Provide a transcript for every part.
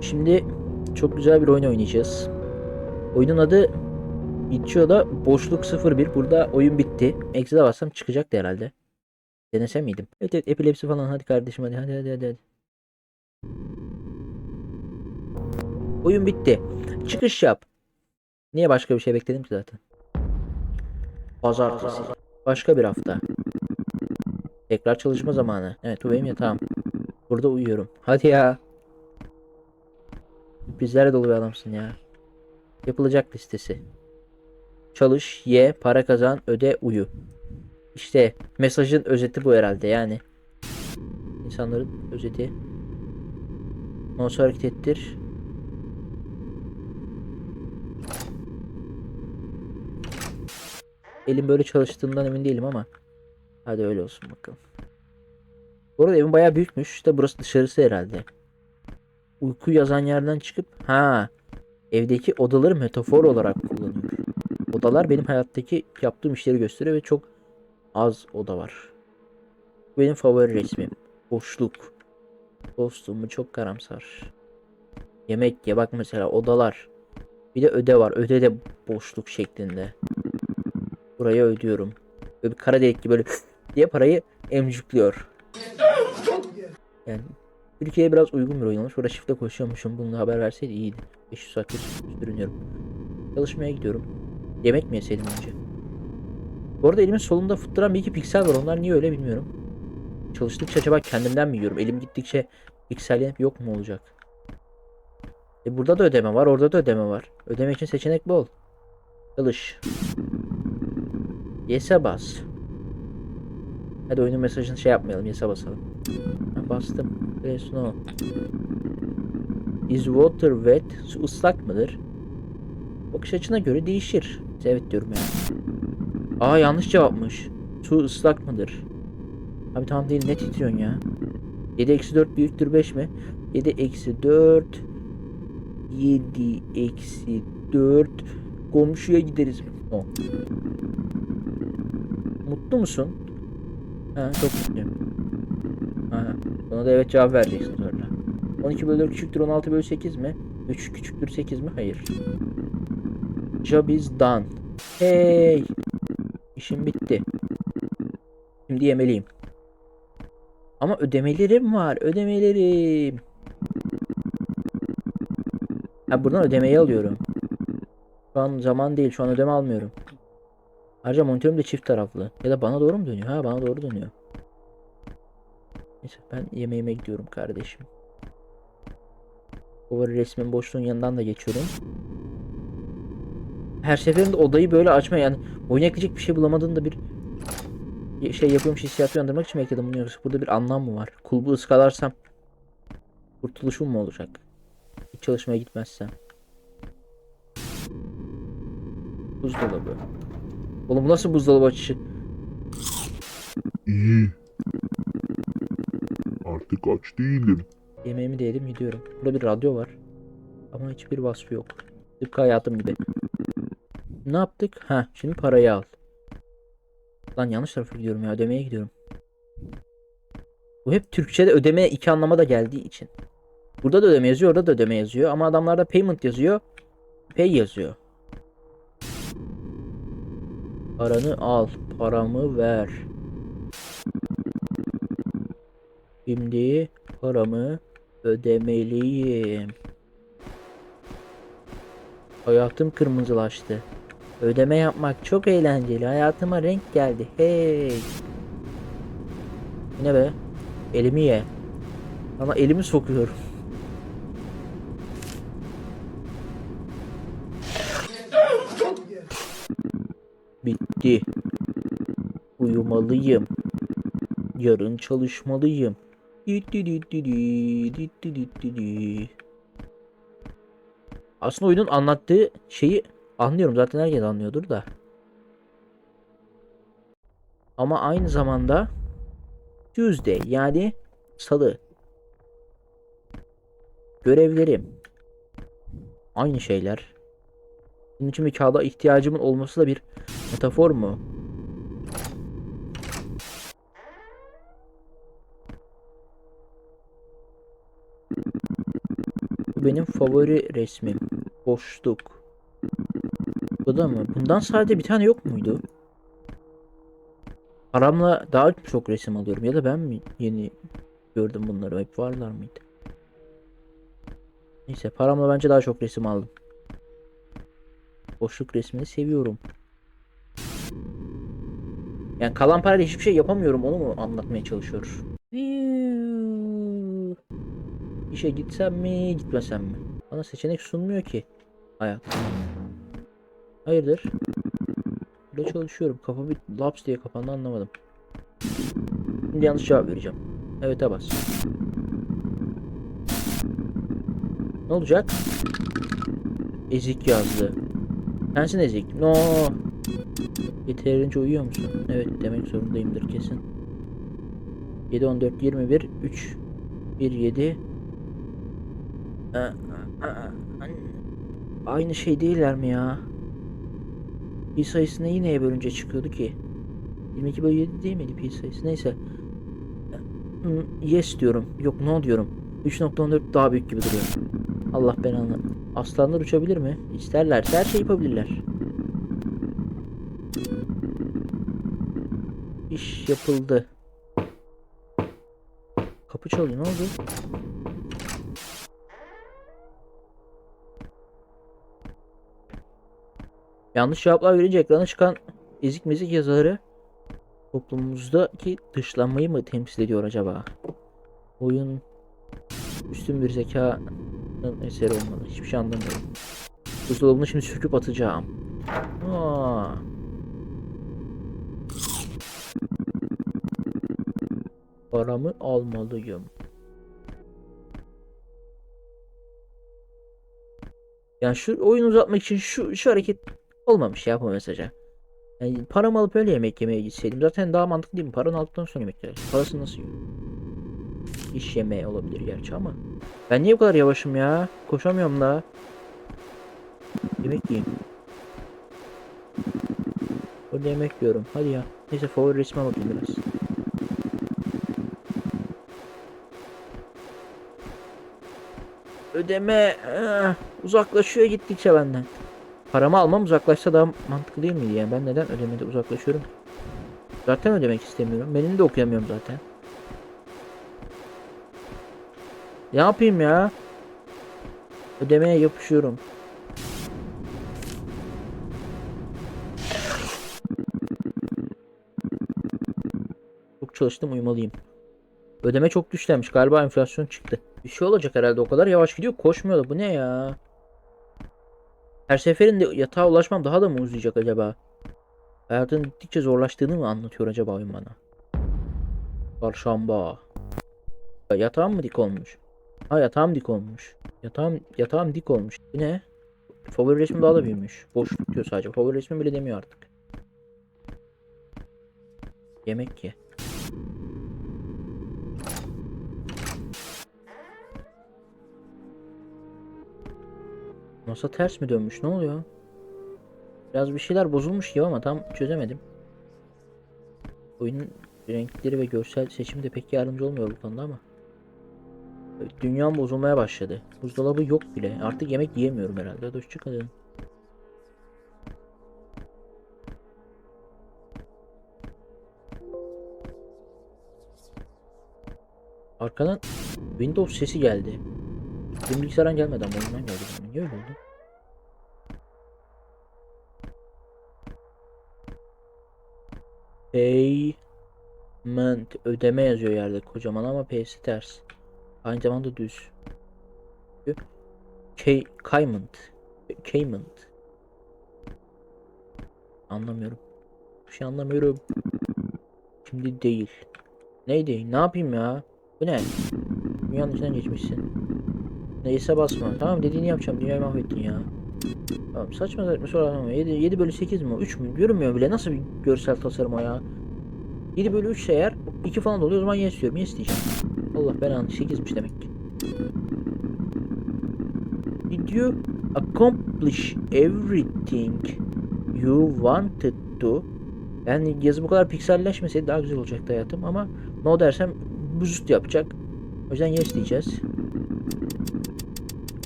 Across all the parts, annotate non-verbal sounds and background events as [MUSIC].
Şimdi çok güzel bir oyun oynayacağız. Oyunun adı Itch.io'da boşluk 01. Burada oyun bitti. Exit'e bassam çıkacaktı herhalde. Denesem miydim? Evet evet epilepsi falan hadi kardeşim hadi hadi hadi hadi. hadi. Oyun bitti. Çıkış yap. Niye başka bir şey bekledim ki zaten? Pazartesi. Başka bir hafta. Tekrar çalışma zamanı. Evet bu benim yatağım. Burada uyuyorum. Hadi ya. Sürprizlerle dolu bir adamsın ya. Yapılacak listesi. Çalış, ye, para kazan, öde, uyu. İşte mesajın özeti bu herhalde yani. İnsanların özeti. Mouse'u hareket ettir. Elim böyle çalıştığından emin değilim ama. Hadi öyle olsun bakalım. Bu arada evim bayağı büyükmüş. İşte burası dışarısı herhalde. Uyku yazan yerden çıkıp ha evdeki odaları metafor olarak kullanıyor. Odalar benim hayattaki yaptığım işleri gösteriyor ve çok az oda var. Bu benim favori resmim. Boşluk. Dostum bu çok karamsar. Yemek ye bak mesela odalar. Bir de öde var. Öde de boşluk şeklinde. Buraya ödüyorum. Böyle bir kara delik gibi böyle [LAUGHS] diye parayı emcikliyor. Yani Türkiye'ye biraz uygun bir oyun olmuş. Burada shift'le koşuyormuşum. Bunu da haber verseydi iyiydi. 500 saattir sürünüyorum. Çalışmaya gidiyorum. Yemek mi yeseydim önce? Bu arada elimin solunda fıttıran bir iki piksel var. Onlar niye öyle bilmiyorum. Çalıştıkça acaba kendimden mi yiyorum? Elim gittikçe piksellenip yok mu olacak? E burada da ödeme var. Orada da ödeme var. Ödeme için seçenek bol. Çalış. Yes'e bas. Hadi oyunun mesajını şey yapmayalım. Yes'e basalım. Bastım. Press no. Is water wet? Su ıslak mıdır? Bakış açına göre değişir. Evet diyorum yani. Aa yanlış cevapmış. Su ıslak mıdır? Abi tamam değil ne titriyorsun ya? 7 eksi 4 büyüktür 5 mi? 7 eksi 4 7 eksi 4 Komşuya gideriz. O. Mutlu musun? Ha, çok mutluyum. Buna da evet cevap vereceksin sonra. 12 bölü 4 küçüktür 16 bölü 8 mi? 3 küçüktür 8 mi? Hayır. Job is done. Hey! İşim bitti. Şimdi yemeliyim. Ama ödemelerim var. Ödemelerim. Ha buradan ödemeyi alıyorum. Şu an zaman değil. Şu an ödeme almıyorum. Ayrıca monitörüm de çift taraflı. Ya da bana doğru mu dönüyor? Ha bana doğru dönüyor. Neyse ben yemeğime gidiyorum kardeşim. Bu resmin boşluğun yanından da geçiyorum. Her seferinde odayı böyle açma yani oyuna ekleyecek bir şey bulamadığında bir şey yapıyormuş hissiyatı uyandırmak için ekledim bunu yoksa burada bir anlam mı var? Kulbu ıskalarsam kurtuluşum mu olacak? Hiç çalışmaya gitmezsem. Buzdolabı. Oğlum bu nasıl buzdolabı açışı? İyi. Artık aç değilim. Yemeğimi de yedim gidiyorum. Burada bir radyo var. Ama hiçbir vasfı yok. Tıpkı hayatım gibi. Ne yaptık? Ha, şimdi parayı al. Lan yanlış tarafa gidiyorum ya. Ödemeye gidiyorum. Bu hep Türkçe'de ödeme iki anlama da geldiği için. Burada da ödeme yazıyor, orada da ödeme yazıyor. Ama adamlarda payment yazıyor. Pay yazıyor. Paranı al. Paramı ver. Şimdi paramı ödemeliyim. Hayatım kırmızılaştı. Ödeme yapmak çok eğlenceli. Hayatıma renk geldi. Hey. Ne be? Elimi ye. Ama elimi sokuyorum. Bitti. Uyumalıyım. Yarın çalışmalıyım. Aslında oyunun anlattığı şeyi anlıyorum. Zaten herkes anlıyordur da. Ama aynı zamanda Tuesday yani salı görevlerim aynı şeyler. Bunun için bir kağıda ihtiyacımın olması da bir metafor mu? Bu benim favori resmim. Boşluk. Bu da mı? Bundan sadece bir tane yok muydu? Paramla daha çok resim alıyorum. Ya da ben mi yeni gördüm bunları? Hep varlar mıydı? Neyse paramla bence daha çok resim aldım. Boşluk resmini seviyorum. Yani kalan parayla hiçbir şey yapamıyorum onu mu anlatmaya çalışıyor? İşe gitsem mi gitmesem mi? Bana seçenek sunmuyor ki. Hayat. Hayırdır? Burada çalışıyorum. Kafa bir laps diye kapandı anlamadım. Şimdi yanlış cevap vereceğim. Evet'e bas. Ne olacak? Ezik yazdı. Sensin ezik. No. Yeterince uyuyor musun? Evet demek zorundayımdır kesin. 7 14 21 3 1 7 Aynı şey değiller mi ya? Pi sayısını yine neye bölünce çıkıyordu ki? 22 bölü 7 değil miydi pi sayısı? Neyse. Hmm, Yes diyorum. Yok no diyorum. 3.14 daha büyük gibi duruyor. Allah belanı. Aslanlar uçabilir mi? İsterlerse her şeyi yapabilirler. İş yapıldı. Kapı çalıyor. Ne oldu? Yanlış cevaplar verince ekrana çıkan ezik mezik yazıları toplumumuzdaki dışlanmayı mı temsil ediyor acaba? Oyun üstün bir zekanın eseri olmalı. Hiçbir şey anlamıyorum. Buzdolabını şimdi söküp atacağım. Aa. Paramı almalıyım. Yani şu oyun uzatmak için şu şu hareket olmamış ya bu mesaja. Yani paramı alıp öyle yemek yemeye gitseydim zaten daha mantıklı değil mi? Paranı aldıktan sonra yemek yer. Parasını nasıl yiyor? İş yemeği olabilir gerçi ama. Ben niye bu kadar yavaşım ya? Koşamıyorum da. Yemek yiyeyim. Orada yemek yiyorum. Hadi ya. Neyse favori resme bakayım biraz. Ödeme eh, uzaklaşıyor gittikçe benden. Paramı almam uzaklaşsa daha mantıklı değil miydi yani? Ben neden ödemede uzaklaşıyorum? Zaten ödemek istemiyorum. Benim de okuyamıyorum zaten. Ne yapayım ya? Ödemeye yapışıyorum. Çok çalıştım uyumalıyım. Ödeme çok düşlenmiş. Galiba enflasyon çıktı. Bir şey olacak herhalde. O kadar yavaş gidiyor. Koşmuyor da. Bu ne ya? Her seferinde yatağa ulaşmam daha da mı uzayacak acaba? Hayatın gittikçe zorlaştığını mı anlatıyor acaba oyun bana? Çarşamba. Yatağım mı dik olmuş? Ha yatağım dik olmuş. Yatağım, yatağım dik olmuş. Ne? Favori resmim daha da büyümüş. Boşluk diyor sadece. Favori resmim bile demiyor artık. Yemek ye. Masa ters mi dönmüş? Ne oluyor? Biraz bir şeyler bozulmuş gibi ama tam çözemedim. Oyunun renkleri ve görsel seçimi de pek yardımcı olmuyor bu konuda ama. Dünyam bozulmaya başladı. Buzdolabı yok bile. Artık yemek yiyemiyorum herhalde. Hadi hoşçakalın. Arkadan Windows sesi geldi. Benim bilgisayardan gelmedi ama oyundan geldi. Niye öyle? Payment ödeme yazıyor yerde kocaman ama P'si ters. Aynı zamanda düz. Kay Payment. Payment. Anlamıyorum. Bir şey anlamıyorum. Şimdi değil. Neydi? Ne yapayım ya? Bu ne? Dünyanın içinden geçmişsin. Neyse basma. Tamam dediğini yapacağım. Dünyayı mahvettin ya. Tamam saçma saçma sorular 7, 7 bölü 8 mi? o? 3 mü? Görünmüyor bile. Nasıl bir görsel tasarım o ya? 7 bölü 3 eğer 2 falan da oluyor. O zaman yes diyorum. Yes diyeceğim. Allah ben 8'miş demek ki. Did you accomplish everything you wanted to? Yani yazı bu kadar pikselleşmeseydi daha güzel olacaktı hayatım ama no dersem boost yapacak. O yüzden yes diyeceğiz.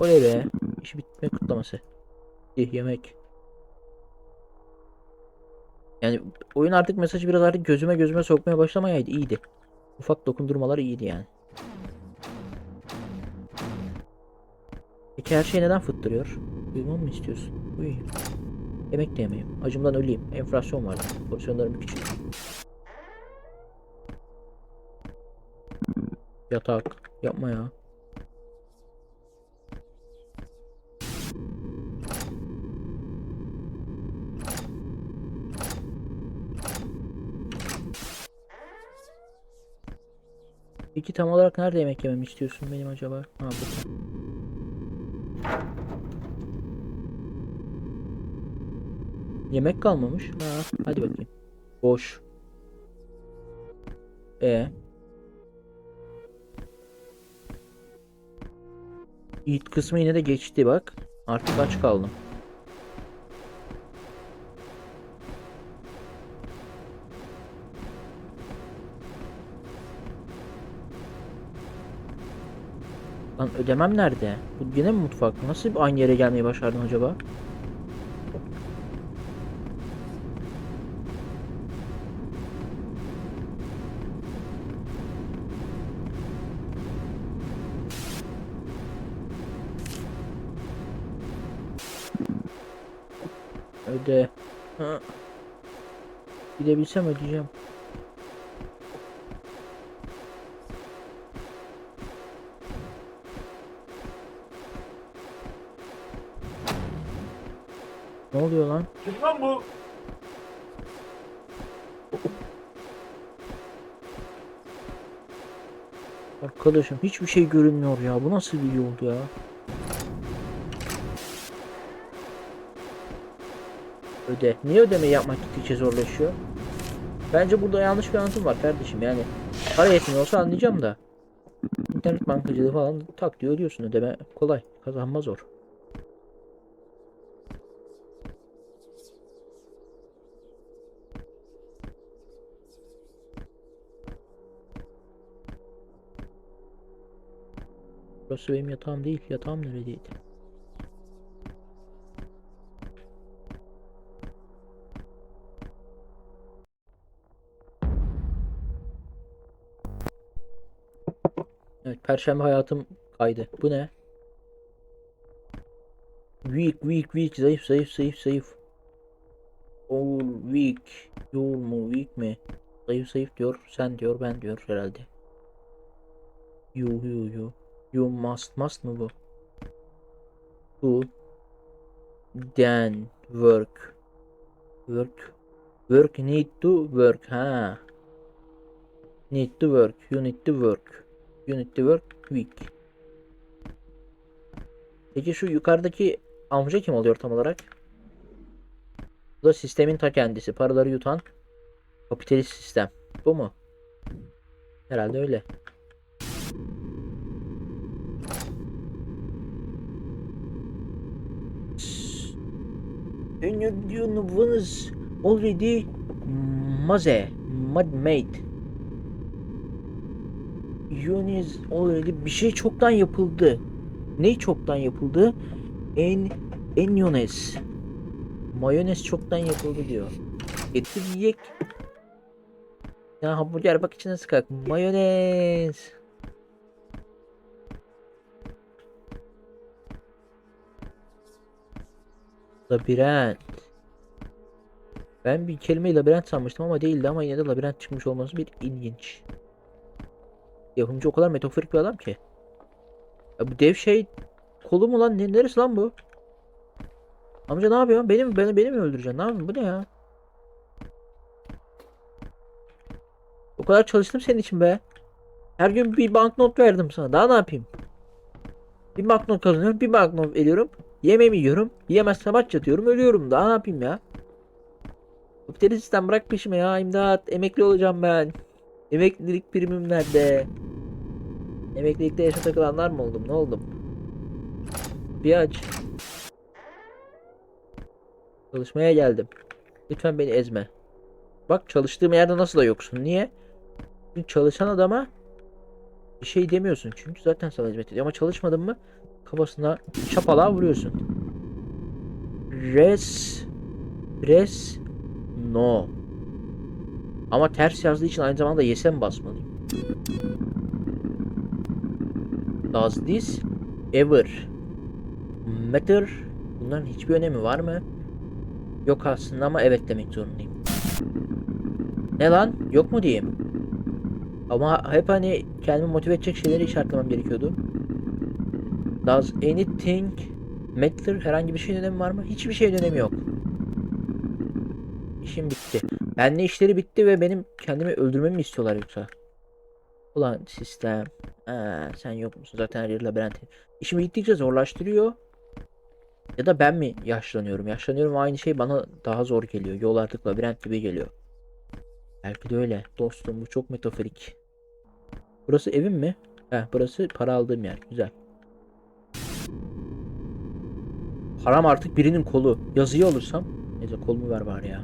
Oley be. İş bitme kutlaması. İh, yemek. Yani oyun artık mesajı biraz artık gözüme gözüme sokmaya başlamayaydı iyiydi. Ufak dokundurmalar iyiydi yani. Peki her şey neden fıttırıyor? Uyumamı mı istiyorsun? Uyuyayım. Yemek de yemeyeyim. Acımdan öleyim. Enflasyon var. Porsiyonlarım küçük. Yatak. Yapma ya. Peki tam olarak nerede yemek yememi istiyorsun benim acaba? Ha burada. Yemek kalmamış. Ha, hadi bakayım. Boş. E. Eat kısmı yine de geçti bak. Artık aç kaldım. Lan ödemem nerede? Bu yine mi mutfak? Nasıl aynı yere gelmeyi başardın acaba? Öde. Ha. Gidebilsem ödeyeceğim. Ne oluyor lan? Kim lan bu? Arkadaşım hiçbir şey görünmüyor ya. Bu nasıl bir yol ya? Öde. Niye ödeme yapmak gittikçe zorlaşıyor? Bence burada yanlış bir anlatım var kardeşim. Yani para yetmiyor olsa anlayacağım da. İnternet bankacılığı falan tak diyor ödüyorsun. Ödeme kolay. Kazanma zor. Burası benim yatağım değil. Yatağım neredeydi? Evet, perşembe hayatım kaydı. Bu ne? Weak, weak, weak, zayıf, zayıf, zayıf, zayıf. All weak. You're mu, weak mi? Zayıf, zayıf diyor. Sen diyor, ben diyor herhalde. You, you, you. You must, must mı bu? To then work. Work. Work need to work. Ha. Need to work. You need to work. You need to work quick. Peki şu yukarıdaki amca kim oluyor tam olarak? Bu da sistemin ta kendisi. Paraları yutan kapitalist sistem. Bu mu? Herhalde öyle. And your already maze, mud made. Yuniz already bir şey çoktan yapıldı. Ne çoktan yapıldı? En enyones. Mayonez çoktan yapıldı diyor. Getir yiyek. Ya hamburger bak içine sıkak. Mayonez. Labirent. Ben bir kelimeyi labirent sanmıştım ama değildi ama yine de labirent çıkmış olması bir ilginç. Yapımcı o kadar metaforik bir adam ki. Ya bu dev şey kolu mu lan? Ne, neresi lan bu? Amca ne yapıyorsun? Beni, beni, beni mi öldüreceksin? Ne yapıyorsun? Bu ne ya? O kadar çalıştım senin için be. Her gün bir banknot verdim sana. Daha ne yapayım? Bir banknot kazanıyorum. Bir banknot veriyorum. Yemeğimi yiyorum. Yiyemezsem aç yatıyorum. Ölüyorum. Daha ne yapayım ya? Kapitalist bırak peşime ya. İmdat. Emekli olacağım ben. Emeklilik primim nerede? Emeklilikte yaşa takılanlar mı oldum? Ne oldum? Bir aç. Çalışmaya geldim. Lütfen beni ezme. Bak çalıştığım yerde nasıl da yoksun. Niye? Çünkü çalışan adama Bir şey demiyorsun çünkü zaten sana hizmet ediyor ama çalışmadın mı kafasına şapalağa vuruyorsun. Res Res No. Ama ters yazdığı için aynı zamanda yes'e mi basmalıyım? Does this ever matter? Bunların hiçbir önemi var mı? Yok aslında ama evet demek zorundayım. Ne lan? Yok mu diyeyim? Ama hep hani kendimi motive edecek şeyleri işaretlemem gerekiyordu. Does anything matter? Herhangi bir şeyin önemi var mı? Hiçbir şeyin önemi yok. İşim bitti. Benle işleri bitti ve benim kendimi öldürmemi mi istiyorlar yoksa? Ulan sistem. Ha, sen yok musun? Zaten her yer labirent. İşimi gittikçe zorlaştırıyor. Ya da ben mi yaşlanıyorum? Yaşlanıyorum aynı şey bana daha zor geliyor. Yol artık labirent gibi geliyor. Belki de öyle. Dostum bu çok metaforik. Burası evim mi? Heh, burası para aldığım yer. Güzel. Param artık birinin kolu. Yazıyı alırsam. Neyse kolumu ver bari ya.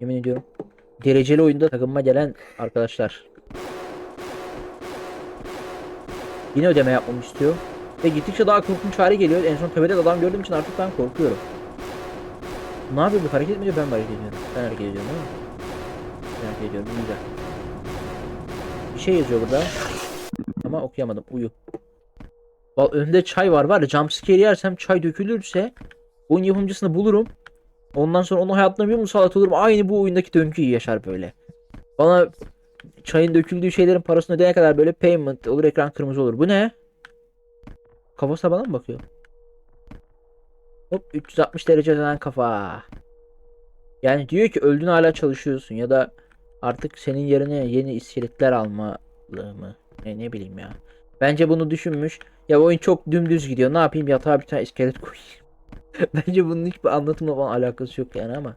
Yemin ediyorum. Dereceli oyunda takımıma gelen arkadaşlar. Yine ödeme yapmamı istiyor. Ve gittikçe daha korkunç hale geliyor. En son tepede de adam gördüğüm için artık ben korkuyorum. Ne yapıyor bu hareket mi ediyor ben hareket ediyorum? Ben hareket ediyorum değil mi? Ben hareket ediyorum güzel. Bir şey yazıyor burada. Ama okuyamadım. Uyu. Val önünde çay var var ya jumpscare yersem çay dökülürse oyun yapımcısını bulurum. Ondan sonra onu hayatına bir musallat olurum. Aynı bu oyundaki döngüyü yaşar böyle. Bana çayın döküldüğü şeylerin parasını ödeyene kadar böyle payment olur ekran kırmızı olur. Bu ne? Kafasına bana mı bakıyor? Hop 360 derece dönen kafa. Yani diyor ki öldün hala çalışıyorsun ya da artık senin yerine yeni iskeletler almalı mı? Ne, ne bileyim ya. Bence bunu düşünmüş. Ya oyun çok dümdüz gidiyor. Ne yapayım yatağa bir tane iskelet koyayım. [LAUGHS] Bence bunun hiçbir anlatımla falan alakası yok yani ama.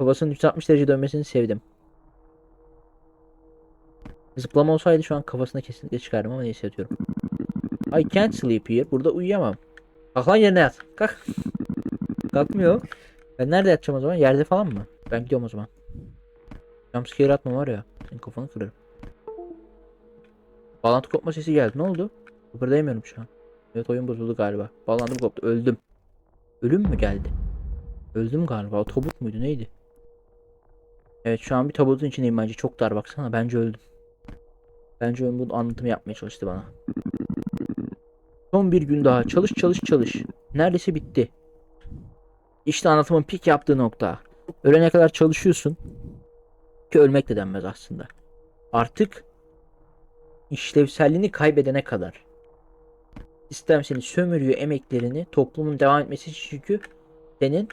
Babasının 360 derece dönmesini sevdim. Zıplama olsaydı şu an kafasına kesinlikle çıkardım ama neyse yatıyorum. I can't sleep here. Burada uyuyamam. Kalk lan yerine yat. Kalk. Kalkmıyor. Ben nerede yatacağım o zaman? Yerde falan mı? Ben gidiyorum o zaman. Jumpscare atma var ya. Senin kafanı kırarım. Bağlantı kopma sesi geldi. Ne oldu? Kıpırdayamıyorum şu an. Evet oyun bozuldu galiba. Bağlantım koptu. Öldüm. Ölüm mü geldi? Öldüm galiba. O tabut muydu? Neydi? Evet şu an bir tabutun içindeyim bence. Çok dar baksana. Bence öldüm. Bence oyun bunu anlatımı yapmaya çalıştı bana. Son bir gün daha. Çalış çalış çalış. Neredeyse bitti. İşte anlatımın pik yaptığı nokta. Ölene kadar çalışıyorsun. Ki ölmek de denmez aslında. Artık işlevselliğini kaybedene kadar. Sistem seni sömürüyor emeklerini toplumun devam etmesi için çünkü senin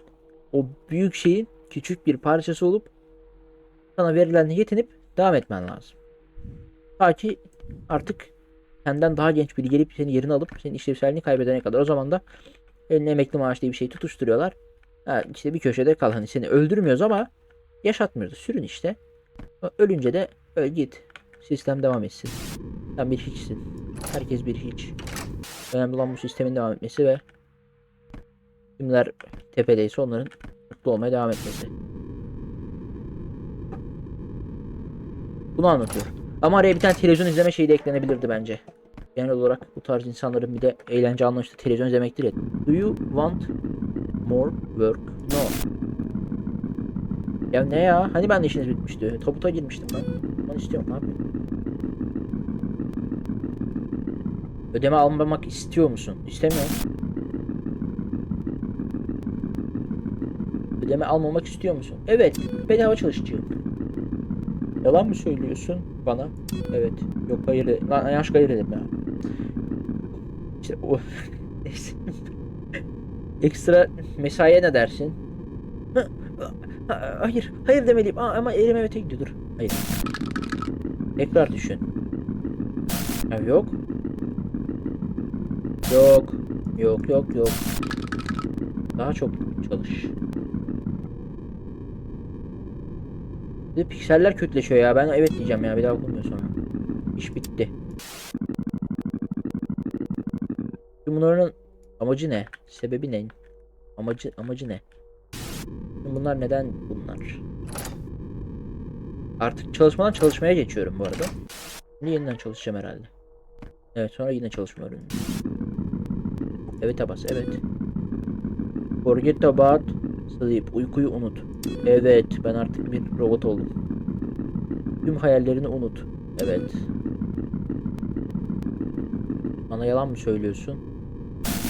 o büyük şeyin küçük bir parçası olup sana verilenle yetinip devam etmen lazım. Ta ki artık senden daha genç biri gelip senin yerini alıp senin işlevselliğini kaybedene kadar. O zaman da eline emekli maaş diye bir şey tutuşturuyorlar. Ha, işte bir köşede kal. Hani seni öldürmüyoruz ama yaşatmıyoruz. Sürün işte. Ölünce de öl git. Sistem devam etsin. Sen bir hiçsin. Herkes bir hiç. Önemli olan bu sistemin devam etmesi ve kimler tepedeyse onların mutlu olmaya devam etmesi. Bunu anlatıyor. Ama araya bir tane televizyon izleme şeyi de eklenebilirdi bence. Genel olarak bu tarz insanların bir de eğlence anlayışı televizyon izlemektir ya. Do you want more work? No. Ya ne ya? Hani ben de işiniz bitmişti. Tabuta girmiştim ben. Ben istiyorum ne yapayım? Ödeme almamak istiyor musun? İstemiyorum. Ödeme almamak istiyor musun? Evet. Bedava çalışacağım. Yalan mı söylüyorsun bana? Evet. Yok hayır de. Lan yanlış hayır dedim ya. İşte o. [LAUGHS] Ekstra mesaiye ne dersin? [LAUGHS] Hayır. Hayır demeliyim. Aa, ama elim evet gidiyor. Hayır. Tekrar düşün. Ha, yok. Yok. Yok yok yok. Daha çok çalış. Bir pikseller kötüleşiyor ya. Ben evet diyeceğim ya. Bir daha okunmuyor sonra. İş bitti. Şimdi bunların amacı ne? Sebebi ne? Amacı amacı ne? Bunlar neden bunlar? Artık çalışmadan çalışmaya geçiyorum bu arada. Şimdi yeniden çalışacağım herhalde. Evet sonra yine çalışma öğrendim. Evet bas evet. Forget about sleep. Uykuyu unut. Evet ben artık bir robot oldum. Tüm hayallerini unut. Evet. Bana yalan mı söylüyorsun?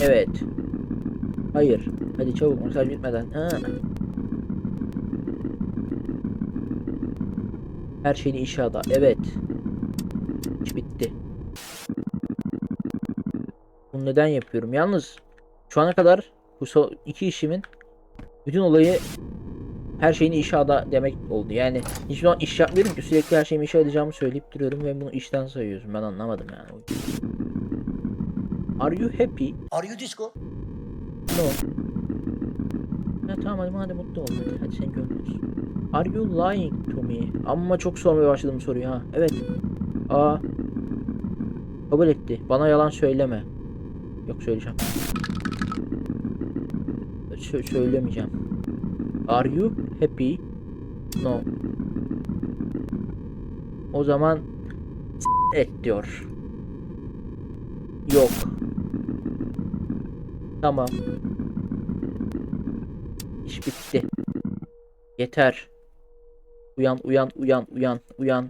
Evet. Hayır. Hadi çabuk mesaj bitmeden. Ha. Her şeyini inşaada. Evet. Bunu neden yapıyorum? Yalnız şu ana kadar bu iki işimin bütün olayı her şeyini inşaada demek oldu. Yani hiçbir zaman iş yapmıyorum ki sürekli her şeyimi inşa edeceğimi söyleyip duruyorum ve bunu işten sayıyorsun. Ben anlamadım yani. Are you happy? Are you disco? No. Ya tamam hadi madem mutlu ol hadi, sen gönlünsün. Are you lying to me? Amma çok sormaya başladım soruyu ha. Evet. Aa. Kabul etti. Bana yalan söyleme. Yok söyleyeceğim. Sö- söylemeyeceğim. Are you happy? No. O zaman et diyor. Yok. Tamam. İş bitti. Yeter. Uyan, uyan, uyan, uyan, uyan.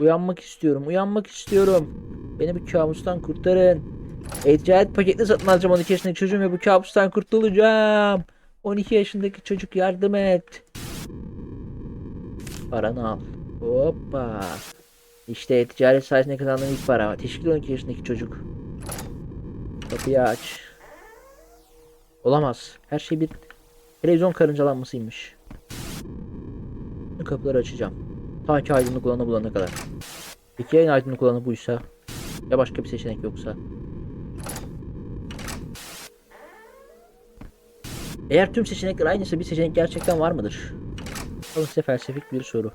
Uyanmak istiyorum, uyanmak istiyorum. Beni bu kabustan kurtarın. E-ticaret paketli satın alacağım 12 yaşındaki çocuğum ve bu kabustan kurtulacağım. 12 yaşındaki çocuk yardım et. Paranı al. Hoppa. İşte e-ticaret sayesinde kazandığım ilk para. Teşekkür 12 yaşındaki çocuk. Kapıyı aç. Olamaz. Her şey bir televizyon karıncalanmasıymış. Kapıları açacağım. Ta ki aydınlık olanı bulana kadar. Peki en aydınlık olanı buysa? Ya başka bir seçenek yoksa? Eğer tüm seçenekler aynıysa bir seçenek gerçekten var mıdır? Alın size felsefik bir soru.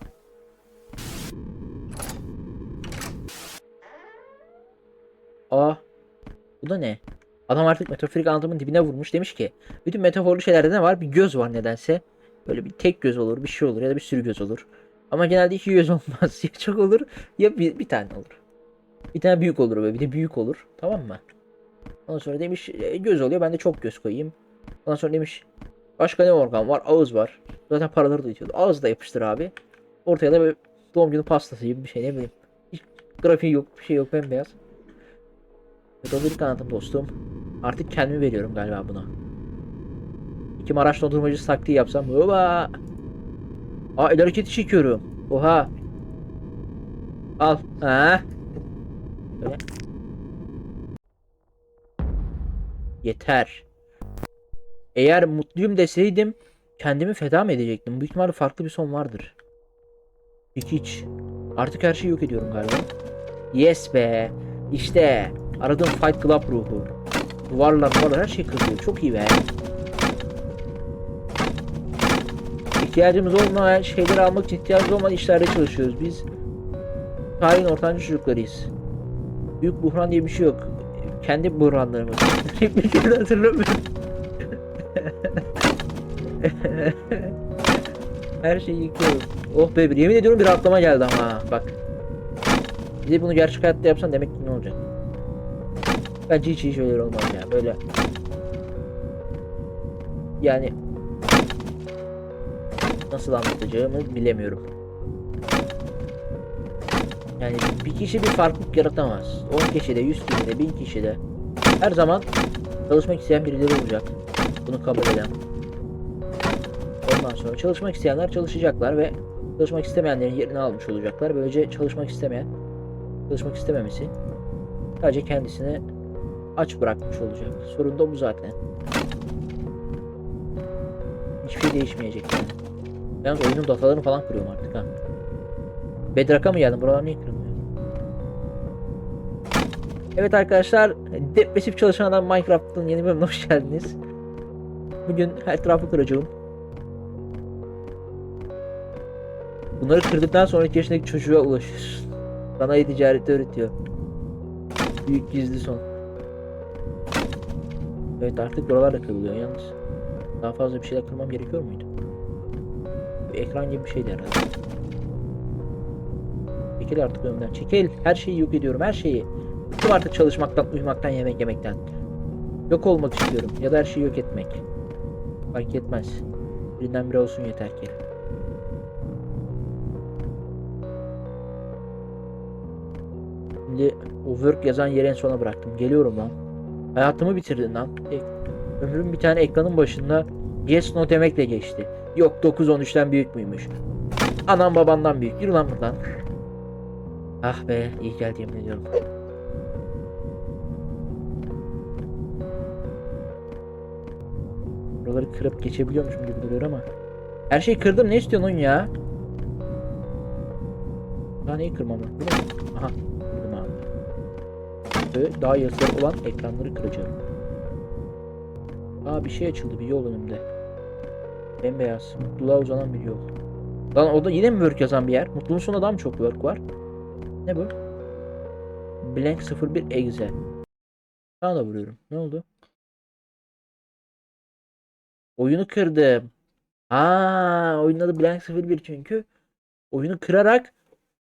Aa, bu da ne? Adam artık metaforik anlatımın dibine vurmuş demiş ki bütün metaforlu şeylerde ne var? Bir göz var nedense. Böyle bir tek göz olur, bir şey olur ya da bir sürü göz olur. Ama genelde iki göz [LAUGHS] olmaz. Ya çok olur ya bir, bir tane olur. Bir tane büyük olur böyle bir de büyük olur. Tamam mı? Ondan sonra demiş e, göz oluyor ben de çok göz koyayım. Ondan sonra demiş başka ne organ var? Ağız var. Zaten paraları da itiyordu. Ağız da yapıştır abi. Ortaya da böyle doğum günü pastası gibi bir şey ne bileyim. Hiç grafiği yok bir şey yok bembeyaz. Metaforik anlatım dostum. Artık kendimi veriyorum galiba buna. İki Maraş dondurmacı taktiği yapsam. Oba! Aa el hareketi çekiyorum. Oha. Al. Ha. Yeter. Eğer mutluyum deseydim kendimi feda mı edecektim? Büyük ihtimalle farklı bir son vardır. Hiç hiç. Artık her şeyi yok ediyorum galiba. Yes be. İşte aradığım Fight Club ruhu. Duvarlar duvarlar her şey kırılıyor. Çok iyi be. İhtiyacımız olmayan şeyleri almak için ihtiyacımız olmayan işlerde çalışıyoruz biz. Tarihin ortanca çocuklarıyız. Büyük buhran diye bir şey yok. Kendi buhranlarımız. [LAUGHS] bir kere hatırlamıyorum. [LAUGHS] Her şeyi yıkıyorum. Oh be yemin ediyorum bir rahatlama geldi ama bak. Bir de bunu gerçek hayatta yapsan demek ki ne olacak? Bence hiç iyi şeyler olmaz ya böyle. Yani nasıl anlatacağımı bilemiyorum. Yani bir kişi bir farklılık yaratamaz. 10 kişide, 100 kişide, 1000 kişide her zaman çalışmak isteyen birileri olacak. Bunu kabul eden. Ondan sonra çalışmak isteyenler çalışacaklar ve çalışmak istemeyenlerin yerini almış olacaklar. Böylece çalışmak istemeyen çalışmak istememesi sadece kendisine aç bırakmış olacak. Sorun da bu zaten. Hiçbir şey değişmeyecek yani. Yalnız oyunun datalarını falan kırıyorum artık ha. Bedrock'a mı geldim? Buralar niye kırılmıyor? Evet arkadaşlar, depresif çalışan adam Minecraft'ın yeni bölümüne hoş geldiniz. Bugün her tarafı kıracağım. Bunları kırdıktan sonra 12 yaşındaki çocuğa ulaşıyorsun. Bana e-ticareti öğretiyor. Büyük gizli son. Evet artık buralar da kırılıyor yalnız. Daha fazla bir şeyler kırmam gerekiyor muydu? Bir ekran gibi bir şeydi herhalde. Çekil artık önümden. Çekil. Her şeyi yok ediyorum. Her şeyi. Bıktım artık çalışmaktan, uyumaktan, yemek yemekten. Yok olmak istiyorum. Ya da her şeyi yok etmek. Fark etmez. Birinden biri olsun yeter ki. Şimdi o work yazan yeri en sona bıraktım. Geliyorum lan. Hayatımı bitirdin lan. E, ömrüm bir tane ekranın başında yes no demekle geçti. Yok 9-13'ten büyük müymüş? Anam babandan büyük. Yürü lan buradan. Ah be iyi geldi yemin ediyorum. Buraları kırıp geçebiliyormuşum gibi duruyor ama. Her şeyi kırdım ne istiyorsun oyun ya? Daha neyi kırmam lan? Mu? Aha kırdım abi. Daha yazıları olan ekranları kıracağım. Aa bir şey açıldı bir yol önümde. Bembeyaz. Mutluluğa uzanan bir yol. Lan orada yine mi work yazan bir yer? Mutluluğun sonunda daha mı çok work var? Ne bu? Blank 01 exe. Sana da vuruyorum. Ne oldu? Oyunu kırdım. Aa, oyunun adı Blank 01 çünkü. Oyunu kırarak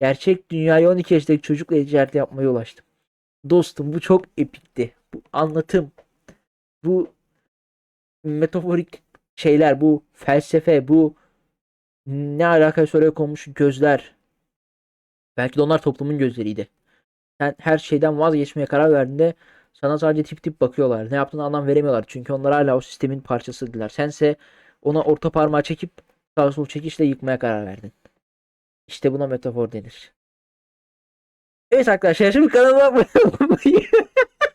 gerçek dünyayı 12 yaşındaki çocukla ticaret yapmaya ulaştım. Dostum bu çok epikti. Bu anlatım. Bu metaforik şeyler, bu felsefe, bu ne alakası oraya konmuş gözler. Belki de onlar toplumun gözleriydi. Sen her şeyden vazgeçmeye karar verdiğinde sana sadece tip tip bakıyorlar. Ne yaptığını anlam veremiyorlar. Çünkü onlar hala o sistemin parçasıydılar. Sense ona orta parmağı çekip sağ sol çekişle yıkmaya karar verdin. İşte buna metafor denir. Evet arkadaşlar şimdi kanalıma abone olmayı